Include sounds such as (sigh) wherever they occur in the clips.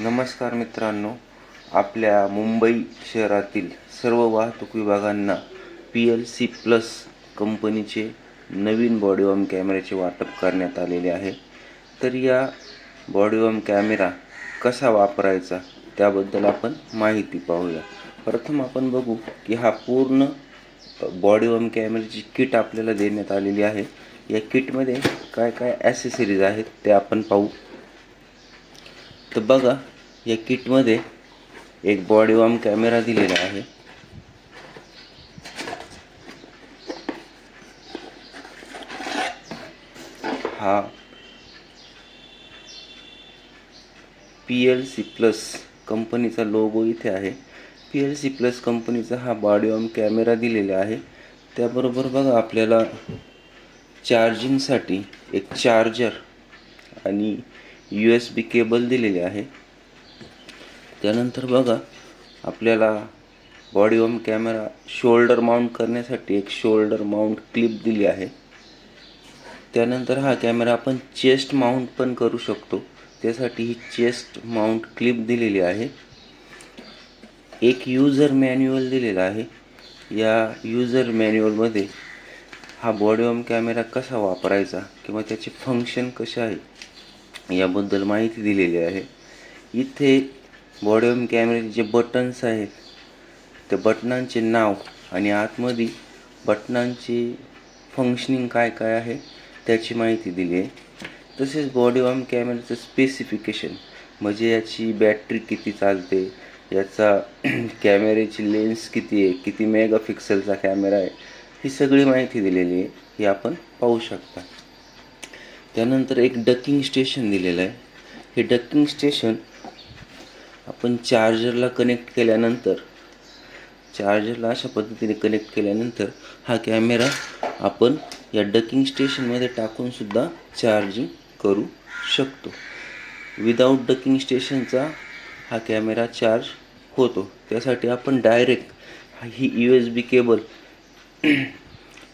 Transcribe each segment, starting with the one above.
नमस्कार मित्रांनो आपल्या मुंबई शहरातील सर्व वाहतूक विभागांना पी एल सी प्लस कंपनीचे नवीन बॉडीवॉम कॅमेऱ्याचे वाटप करण्यात आलेले आहे. तर या बॉडीवॉम कॅमेरा कसा वापरायचा त्याबद्दल आपण माहिती पाहूया. प्रथम आपण बघू की हा पूर्ण बॉडीवॉम कॅमेऱ्याची किट आपल्याला देण्यात आलेली आहे. या किटमध्ये काय काय ॲसेसरीज आहेत ते आपण पाहू. तर बघा या किटमध्ये एक बॉडी वॉर्म कॅमेरा दिलेला आहे. हा पी एल सी प्लस कंपनीचा लोगो इथे आहे. पी एल सी प्लस कंपनीचा हा बॉडी वॉर्म कॅमेरा दिलेला आहे. त्याबरोबर बघा आपल्याला चार्जिंगसाठी एक चार्जर आणि यू एस बी केबल दिलेले आहे. त्यानंतर बघा आपल्याला बॉडी होम कॅमेरा शोल्डर माउंट करण्यासाठी एक शोल्डर माउंट क्लिप दिली आहे. त्यानंतर हा कॅमेरा आपण चेस्ट माउंट पण करू शकतो. त्यासाठी ही चेस्ट माउंट क्लिप दिलेली आहे. एक यूजर मॅन्युअल दिलेला आहे. या यूजर मॅन्युअलमध्ये हा बॉडी होम कॅमेरा कसा वापरायचा किंवा त्याचे फंक्शन कसे आहे याबद्दल माहिती दिलेली आहे. इथे बॉडी होम कॅमेऱ्याचे जे बटन्स आहेत त्या बटनांचे नाव आणि आतमध्ये बटनांची फंक्शनिंग काय काय आहे त्याची माहिती दिली आहे. तसेच बॉडी कॅमेराचं कॅमेऱ्याचं स्पेसिफिकेशन म्हणजे याची बॅटरी किती चालते याचा (clears throat) कॅमेऱ्याची लेन्स किती आहे किती मेगापिक्सेलचा कॅमेरा आहे ही सगळी माहिती दिलेली आहे ही आपण पाहू शकता. त्यानंतर एक डकिंग स्टेशन दिलेलं आहे. हे डकिंग स्टेशन आपण चार्जरला कनेक्ट केल्यानंतर चार्जरला अशा पद्धतीने कनेक्ट केल्यानंतर हा कॅमेरा आपण या डकिंग स्टेशनमध्ये टाकूनसुद्धा चार्जिंग करू शकतो. विदाऊट डकिंग स्टेशनचा हा कॅमेरा चार्ज होतो. त्यासाठी आपण डायरेक्ट ही U S B cable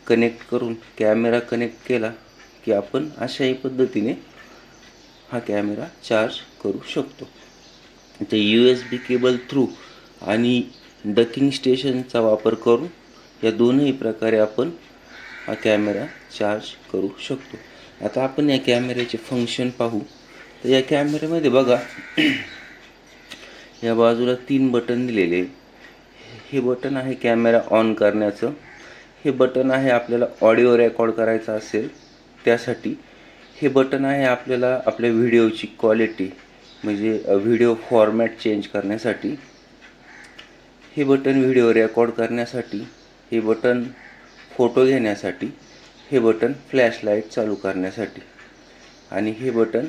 connect करून कॅमेरा कनेक्ट केला. की आपण अशाही पद्धतीने हा कॅमेरा चार्ज करू शकतो. ते U S B cable through आणि डकिंग स्टेशनचा वापर करून या दोनही प्रकारे आपण हा कॅमेरा चार्ज करू शकतो. आता आपण या कॅमेऱ्याचे फंक्शन पाहू. तर या कॅमेऱ्यामध्ये बघा या बाजूला तीन बटन दिलेले हे बटन आहे कॅमेरा ऑन करण्याचं. हे बटन आहे आपल्याला ऑडिओ रेकॉर्ड करायचा असेल. त्यासाठी हे बटन आहे आपल्याला आपल्या व्हिडिओची क्वालिटी म्हणजे व्हिडिओ फॉर्मॅट चेंज करण्यासाठी. हे बटन व्हिडिओ रेकॉर्ड करण्यासाठी हे बटन फोटो घेण्यासाठी हे बटन फ्लॅशलाईट चालू करण्यासाठी. आणि हे बटन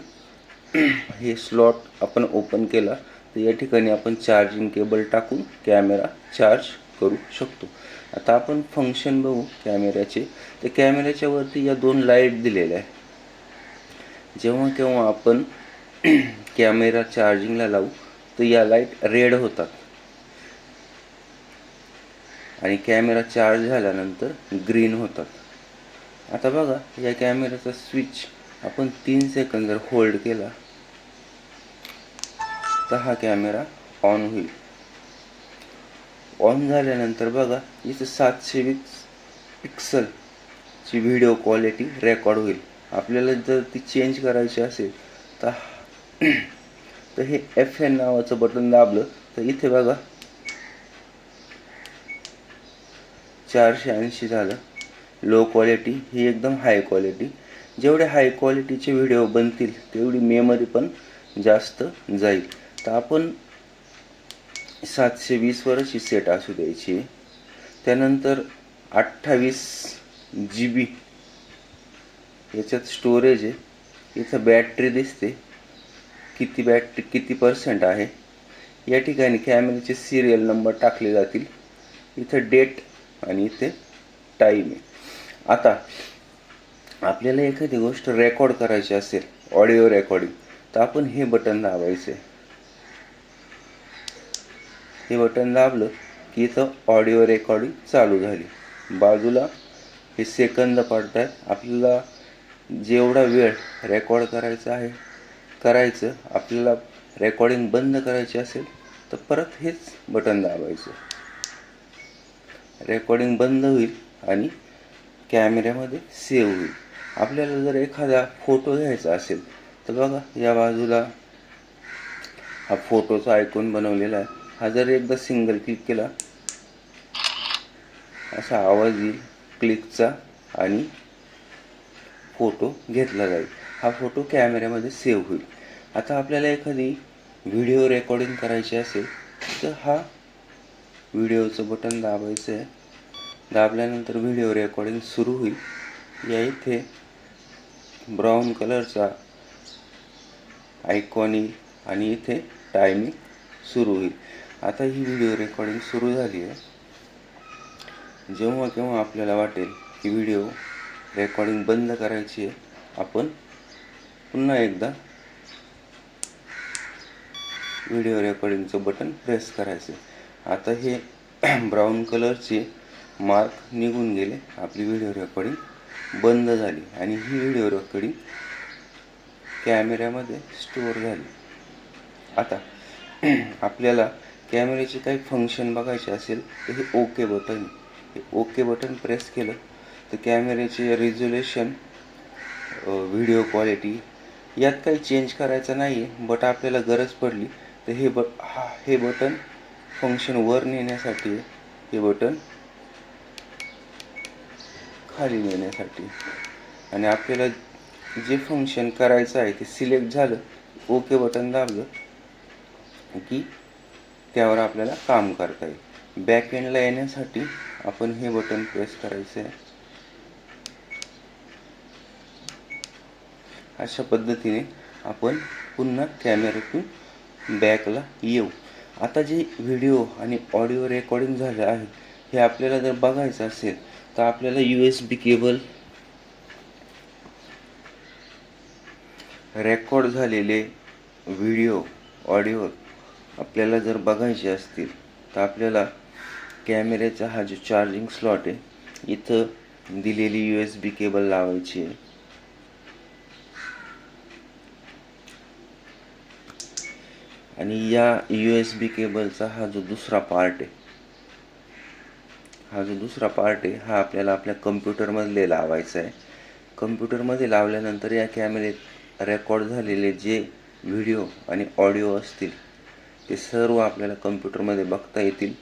हे स्लॉट आपण ओपन केला तर या ठिकाणी आपण चार्जिंग केबल टाकून कॅमेरा चार्ज करू शकतो. आता आपण फंक्शन बघू कॅमेऱ्याचे तर कॅमेऱ्याच्या वरती या दोन लाइट दिलेल्या आहे जेव्हा केव्हा आपण (clears throat) कॅमेरा चार्जिंगला लावू तर या लाइट रेड होतात. आणि कॅमेरा चार्ज झाल्यानंतर ग्रीन होतात. आता बघा या कॅमेऱ्याचा स्विच आपण तीन सेकंद जर होल्ड केला तर हा कॅमेरा ऑन होईल. ऑन झाल्यानंतर बघा इथं सातशे वीस पिक्सलची व्हिडिओ क्वालिटी रेकॉर्ड होईल. आपल्याला जर ती चेंज करायची असेल तर (clears throat) तर हे एफ एन नावाचं बटन दाबलं तर इथे बघा चारशे ऐंशी झालं. लो क्वालिटी ही एकदम हाय क्वालिटी जेवढे हाय क्वालिटीचे व्हिडिओ बनतील तेवढी मेमरी पण जास्त जाईल. तर आपण सातशे वीसवरच ही सेट असू द्यायची. आहे त्यानंतर अठ्ठावीस जी बी याच्यात स्टोरेज आहे. इथं बॅटरी दिसते. किती बॅटरी किती पर्सेंट आहे? या ठिकाणी कॅमेऱ्याचे सिरियल नंबर टाकले जातील. इथं डेट आणि इथे टाईम आहे. आता आपल्याला एखादी गोष्ट रेकॉर्ड करायची असेल ऑडिओ रेकॉर्डिंग तर आपण हे बटन दाबायचं आहे हे बटन दाबलं की इथं ऑडिओ रेकॉर्डिंग चालू झाली. बाजूला हे सेकंद पडतात आपल्याला जेवढा वेळ रेकॉर्ड करायचा आहे करायचं आपल्याला रेकॉर्डिंग बंद करायची असेल तर परत हेच बटन दाबायचं. रेकॉर्डिंग बंद होईल आणि कॅमेऱ्यामध्ये सेव्ह होईल. आपल्याला जर एखादा फोटो घ्यायचा असेल तर बघा या बाजूला हा फोटोचा आयकॉन बनवलेला आहे. हा जर एकदा सिंगल क्लिक केला. असा आवाज येईल क्लिकचा आणि फोटो घेतला जाईल. हा फोटो कॅमेऱ्यामध्ये सेव्ह होईल. आता आपल्याला एखादी व्हिडिओ रेकॉर्डिंग करायची असेल तर हा व्हिडिओचं बटन दाबायचं आहे. दाबल्यानंतर व्हिडिओ रेकॉर्डिंग सुरू होईल. या इथे ब्राऊन कलरचा आयकॉन आणि इथे टायमिंग सुरू होईल. आता ही व्हिडिओ रेकॉर्डिंग सुरू झाली आहे. जेव्हा केव्हा आपल्याला वाटेल की व्हिडिओ रेकॉर्डिंग बंद करायची आहे आपण पुन्हा एकदा व्हिडिओ रेकॉर्डिंगचं बटन प्रेस करायचं आता हे ब्राऊन कलरचे मार्क निघून गेले. आपली व्हिडिओ रेकॉर्डिंग बंद झाली आणि ही व्हिडिओ रेकॉर्डिंग कॅमेऱ्यामध्ये स्टोअर झाली. आता (clears throat) आपल्याला कॅमेऱ्याचे काही फंक्शन बघायचे असेल तर हे ओके बटन हे ओके बटन प्रेस केलं तर कॅमेऱ्याचे रिझोल्युशन व्हिडिओ क्वालिटी यात काही चेंज करायचं नाही आहे बट आपल्याला गरज पडली तर हे बट हा हे बटन फंक्शन वर नेण्यासाठी हे बटन खाली नेण्यासाठी. आणि आपल्याला जे फंक्शन करायचं आहे ते सिलेक्ट झालं ओके बटन दाबलं की त्यावर आपल्याला काम करता येईल. बॅक एंडला येण्यासाठी आपण हे बटन प्रेस करायचं आहे अशा पद्धतीने आपण पुन्हा कॅमेऱ्यातून बॅकला येऊ. आता जे व्हिडिओ आणि ऑडिओ रेकॉर्डिंग झालं आहे हे आपल्याला जर बघायचं असेल तर आपल्याला U S B cable record झालेले व्हिडिओ ऑडिओ आपल्याला जर बघायचे असतील तर आपल्याला कॅमेऱ्याचा हा जो चार्जिंग स्लॉट आहे इथं दिलेली यू एस बी केबल लावायची आहे. आणि या यू एस बी केबलचा हा जो दुसरा पार्ट आहे हा जो दुसरा पार्ट आहे हा आपल्याला आपल्या कम्प्युटरमधले लावायचा आहे. कम्प्युटरमध्ये लावल्यानंतर या कॅमेऱ्यात रेकॉर्ड झालेले जे व्हिडिओ आणि ऑडिओ असतील ते सर्व आपल्याला कम्प्युटरमध्ये बघता येतील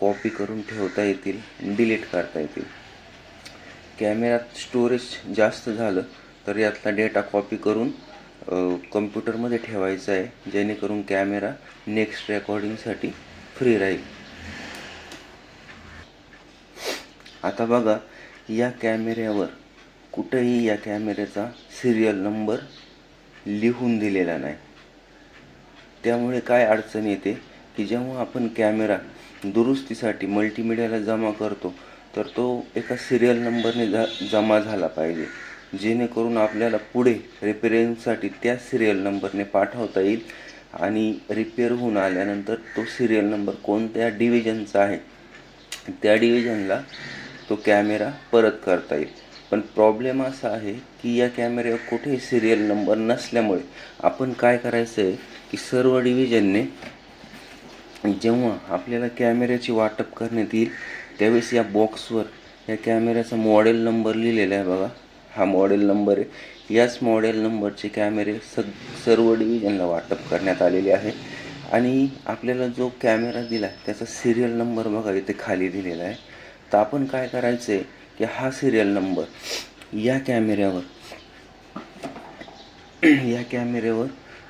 कॉपी करून ठेवता येतील डिलीट करता येतील. कॅमेऱ्यात स्टोरेज जास्त झालं तर यातला डेटा कॉपी करून कम्प्युटरमध्ये ठेवायचा आहे जेणेकरून कॅमेरा नेक्स्ट रेकॉर्डिंगसाठी फ्री राहील. आता बघा या कॅमेऱ्यावर कुठेही या कॅमेऱ्याचा सिरियल नंबर लिहून दिलेला नाही. त्यामुळे काय अडचण येते की जेव्हा आपण कॅमेरा दुरुस्तीसाठी मल्टीमीडियाला जमा करतो तर तो एका सिरियल नंबरने जा जमा झाला पाहिजे. जेणेकरून आपल्याला पुढे रिपेरिंगसाठी त्या सिरियल नंबरने पाठवता येईल आणि रिपेअर होऊन आल्यानंतर तो सिरियल नंबर कोणत्या डिव्हिजनचा आहे त्या डिव्हिजनला तो कॅमेरा परत करता येईल. पण प्रॉब्लेम असा आहे की या कॅमेऱ्यावर कुठेही सिरियल नंबर नसल्यामुळे आपण काय करायचं आहे की सर्व डिव्हिजनने जेव्हा आपल्याला कॅमेऱ्याची वाटप करण्यात येईल त्यावेळेस या बॉक्सवर या कॅमेऱ्याचा मॉडेल नंबर लिहिलेला आहे बघा. हा मॉडेल नंबर आहे. याच मॉडेल नंबरचे कॅमेरे सग सर्व डिव्हिजनला वाटप करण्यात आलेले आहे. आणि आपल्याला जो कॅमेरा दिला त्याचा सिरियल नंबर बघा इथे खाली दिलेला आहे. तर आपण काय करायचं आहे की हा सिरियल नंबर या कॅमेऱ्यावर या कॅमेऱ्यावर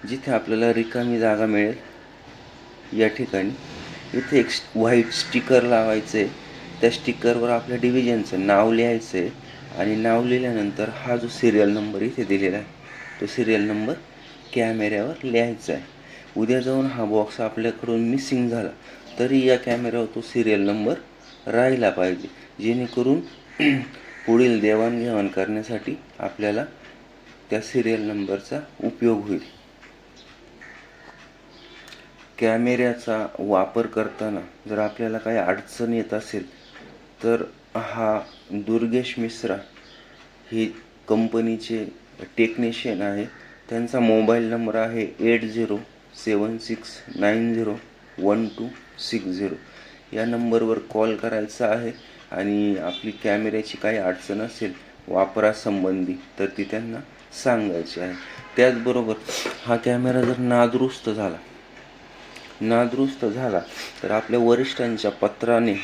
जिथे आपल्याला रिकामी जागा मिळेल या ठिकाणी इथे एक व्हाईट स्टिकर लावायचं आहे त्या स्टिकरवर आपल्या डिव्हिजनचं नाव लिहायचं आहे आणि नाव लिहिल्यानंतर हा जो सिरियल नंबर इथे दिलेला आहे तो सिरियल नंबर कॅमेऱ्यावर लिहायचा आहे. उद्या जाऊन हा बॉक्स आपल्याकडून मिसिंग झाला तरी या कॅमेऱ्यावर तो सिरियल नंबर राहिला पाहिजे. जेणेकरून पुढील देवाणघेवाण करण्यासाठी आपल्याला त्या सिरियल नंबरचा उपयोग होईल. कॅमेऱ्याचा वापर करताना जर आपल्याला काही अडचण येत असेल तर हा दुर्गेश मिश्रा हे कंपनीचे टेक्निशियन आहे. त्यांचा मोबाईल नंबर आहे eight zero seven six nine zero one two six zero या नंबरवर कॉल करायचा आहे. आणि आपली कॅमेऱ्याची काही अडचण असेल वापरासंबंधी तर ती त्यांना सांगायची आहे. त्याचबरोबर हा कॅमेरा जर नादुरुस्त झाला नादुरुस्त झाला तर आपल्या वरिष्ठांच्या पत्राने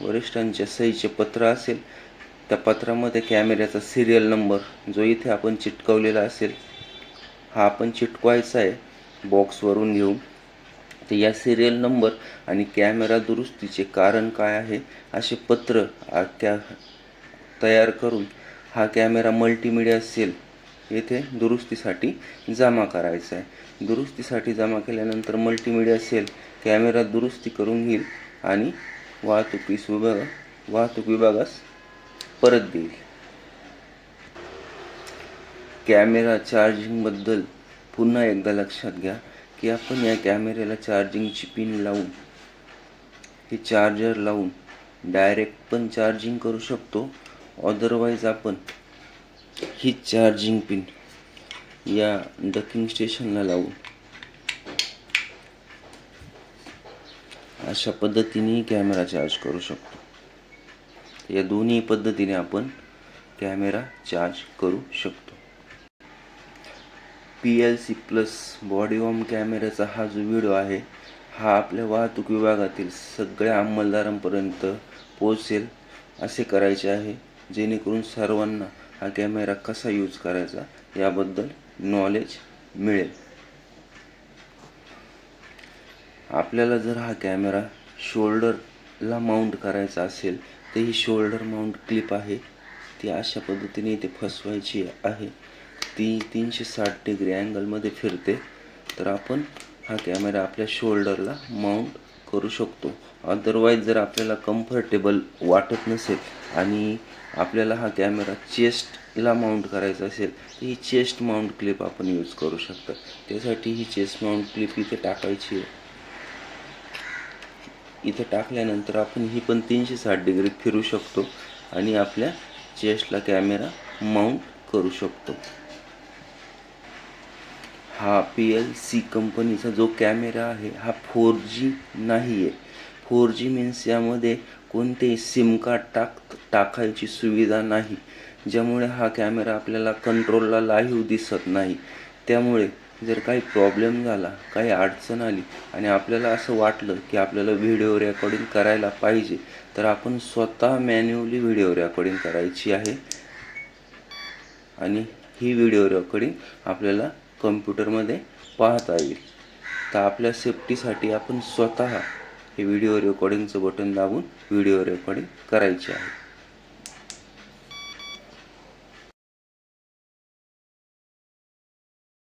वरिष्ठांच्या सहीचे पत्र असेल त्या पत्रामध्ये कॅमेऱ्याचा सिरियल नंबर जो इथे आपण चिटकवलेला असेल हा आपण चिटकवायचा आहे बॉक्सवरून घेऊन. तर या सिरियल नंबर आणि कॅमेरा दुरुस्तीचे कारण काय आहे असे पत्र त्या तयार करून हा कॅमेरा मल्टीमीडिया सेल येथे दुरुस्तीसाठी जमा करायचा आहे. दुरुस्तीसाठी जमा केल्यानंतर मल्टीमीडिया सेल कॅमेरा दुरुस्ती करून घेईल आणि वाहतुकीस विभाग वाहतूक विभागास परत देईल. कॅमेरा चार्जिंगबद्दल पुन्हा एकदा लक्षात घ्या. की आपण या कॅमेऱ्याला चार्जिंगची पिन लावून हे चार्जर लावून डायरेक्ट पण चार्जिंग करू शकतो. अदरवाईज आपण ही चार्जिंग पिन या डकिंग स्टेशनला लावून अशा पद्धतीने कॅमेरा चार्ज करू शकतो. या दोन्ही पद्धतीने आपण कॅमेरा चार्ज करू शकतो. P L C plus body worn कॅमेऱ्याचा हा जो व्हिडिओ आहे हा आपल्या वाहतूक विभागातील सगळ्या अंमलदारांपर्यंत पोहोचेल असे करायचे आहे. जेणेकरून सर्वांना हा कॅमेरा कसा यूज करायचा याबद्दल नॉलेज मिळेल. आपल्याला जर हा कॅमेरा शोल्डरला माउंट करायचा असेल तर ही शोल्डर माउंट क्लिप आहे. ती अशा पद्धतीने इथे फसवायची आहे. ती तीनशे साठ डिग्री अँगलमध्ये फिरते तर आपण हा कॅमेरा आपल्या शोल्डरला माउंट करू शकतो. अदरवाईज जर आपल्याला कम्फर्टेबल वाटत नसेल आणि आपल्याला हा कॅमेरा चेस्टला माउंट करायचा असेल तर ही चेस्ट माउंट क्लिप आपण यूज करू शकतो. त्यासाठी ही चेस्ट माउंट क्लिप इथे टाकायची आहे. इथे टाकल्यानंतर आपण ही पण तीनशे साठ डिग्री फिरू शकतो आणि आपल्या चेस्टला कॅमेरा माउंट करू शकतो. हा पी एल सी कंपनीचा जो कॅमेरा आहे हा फोर जी नाही आहे फोर जी मीन्स यामध्ये कोणतेही सिम कार्ड टाक टाकायची सुविधा नाही. ज्यामुळे हा कॅमेरा आपल्याला कंट्रोलला लाईव्ह दिसत नाही. त्यामुळे जर काही प्रॉब्लेम झाला काही अडचण आली आणि आपल्याला असं वाटलं की आपल्याला व्हिडिओ रेकॉर्डिंग करायला पाहिजे तर आपण स्वतः मॅन्युअली व्हिडिओ रेकॉर्डिंग करायची आहे. आणि ही व्हिडिओ रेकॉर्डिंग आपल्याला कम्प्युटरमध्ये पाहता येईल. तर आपल्या सेफ्टीसाठी आपण स्वतः हे व्हिडिओ रेकॉर्डिंगचं बटन दाबून व्हिडिओ रेकॉर्डिंग करायचे आहे.